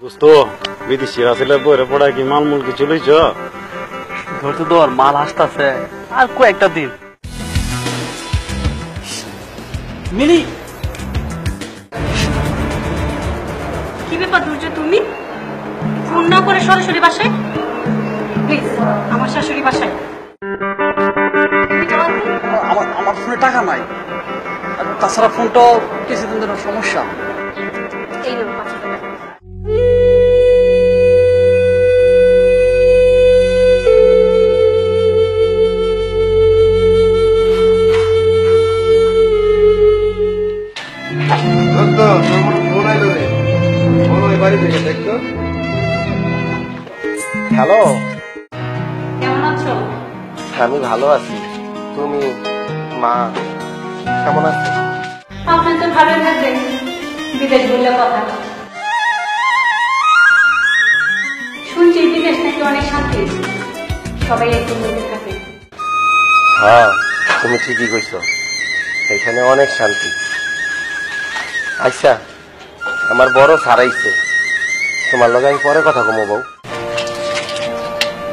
দোস্ত বিদেশি আসলে বইরে পড়া কি মালমূল কিছু লইছ? ধরতে ধর মাল আসতেছে। আর কয়েকটা দিন। মিলি! কি ব্যাপার দুর্য তুমি? ফোন না করে সরাসরি বাসায়? প্লিজ আমার শাশুড়ি বাসায়। টাকা নাই আর তাছাড়া ফোনটাও কিছুদিন ধরে সমস্যা। এই নাও পাঁচশো টাকা। হ্যালো। কেমন আছো? আমি ভালো আছি। তুমি? মা কেমন আছো আপনি তো ভালোই থাকবেন বিদেশ বললে কথা শুনছি বিদেশ নাকি অনেক শান্তি। সবাই একটু মধ্যে থাকে। হ্যাঁ তুমি ঠিকই কইছো। এখানে অনেক শান্তি। আচ্ছা আমার বড় সারাইছে তোমার লগে আমি পরে কথা কমো বউ।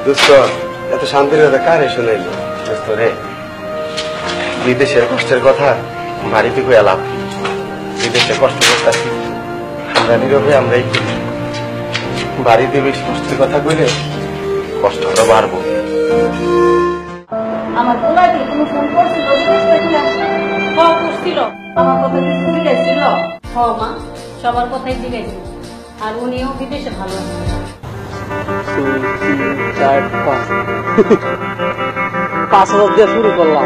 দোস্ত এত শান্তির কথা কারে শুনাইল? দোস্ত রে। বিদেশের কষ্টের কথা বাড়িতে কই লাভ কি? বিদেশে কষ্ট করতেছি। আমরা নীরবে আমরাই করি। বাড়িতে বেশি কষ্টের কথা কইলে কষ্ট আরও বাড়বো। আমার পোলা দিয়ে তুমি ফোন করছিল বিদেশ থেকে হ করছিল আমার কথা কি তুমি গেছিল মা সবার কথাই জিজ্ঞাসা আর উনিও বিদেশে ভালো আছে তিন চার পাঁচ। পাঁচ হাজার দিয়ে শুরু করলাম।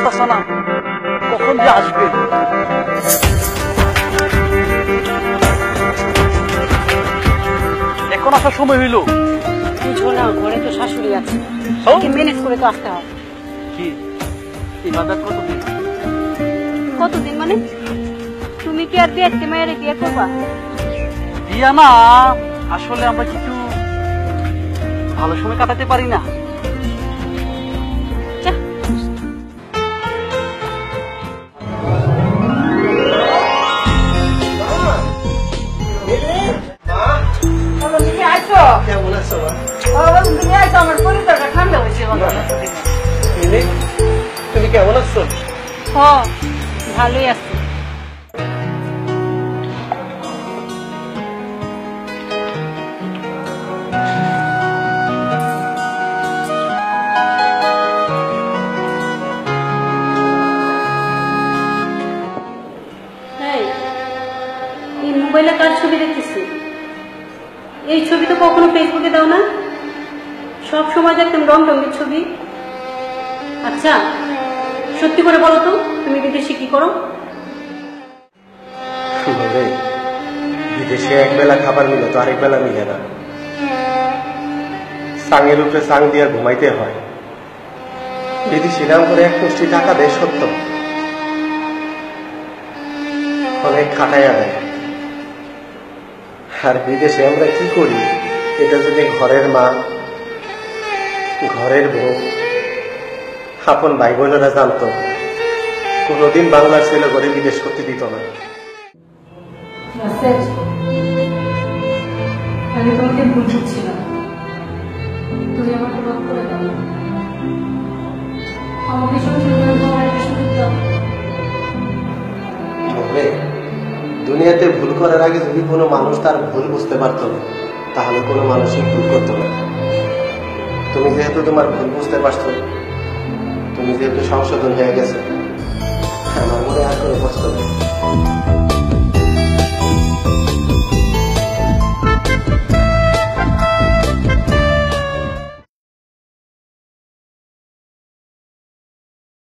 আসতেছে না। কখন যে আসবে? এখন আসার সময় হইল। বুঝো না ঘরে তো শাশুড়ি আছে। কি ম্যানেজ করে তো আসতে হবে। কি? ইবাদত কতদিন? কতদিন মানে? তুমি কি আর বিয়ে মায়ের বিয়ে করবা? না আসলে আমরা কিছু ভালো সময় কাটাতে পারি না। তুমি কেমন আছো ভালোই আছে মোবাইলে কার ছবি দেখতেছি এই ছবি তো কখনো ফেসবুকে দাও না? সব সময় দেখতাম রং রঙের ছবি। আচ্ছা সত্যি করে বলো তো, তুমি বিদেশে কি করো? বিদেশে এক বেলা খাবার মিলে তো আরেক বেলা মিলে না। সাঙের উপরে সাং দিয়ে ঘুমাইতে হয়। বিদেশি নাম করে এক মুষ্টি টাকা দেয় সত্য। অনেক খাটাইয়া দেয়। আর বিদেশে আমরা কি করি? এটা যদি ঘরের মা, ঘরের বউ, আপন ভাই বোনেরা জানতো, কোনোদিন বাংলার ছেলে করে বিদেশ করতে দিত না। আমি তোমাকে ভুল বুঝছিলাম। তুমি আমাকে মাফ আমাকে দাও। দুনিয়াতে ভুল করার আগে যদি কোনো মানুষ তার ভুল বুঝতে পারত না তাহলে কোনো মানুষই ভুল করতো না। তুমি যেহেতু তোমার ভুল বুঝতে পারছ, তুমি যেহেতু সংশোধন হয়ে গেছে, আমার মনে আর কোনো কষ্ট নেই।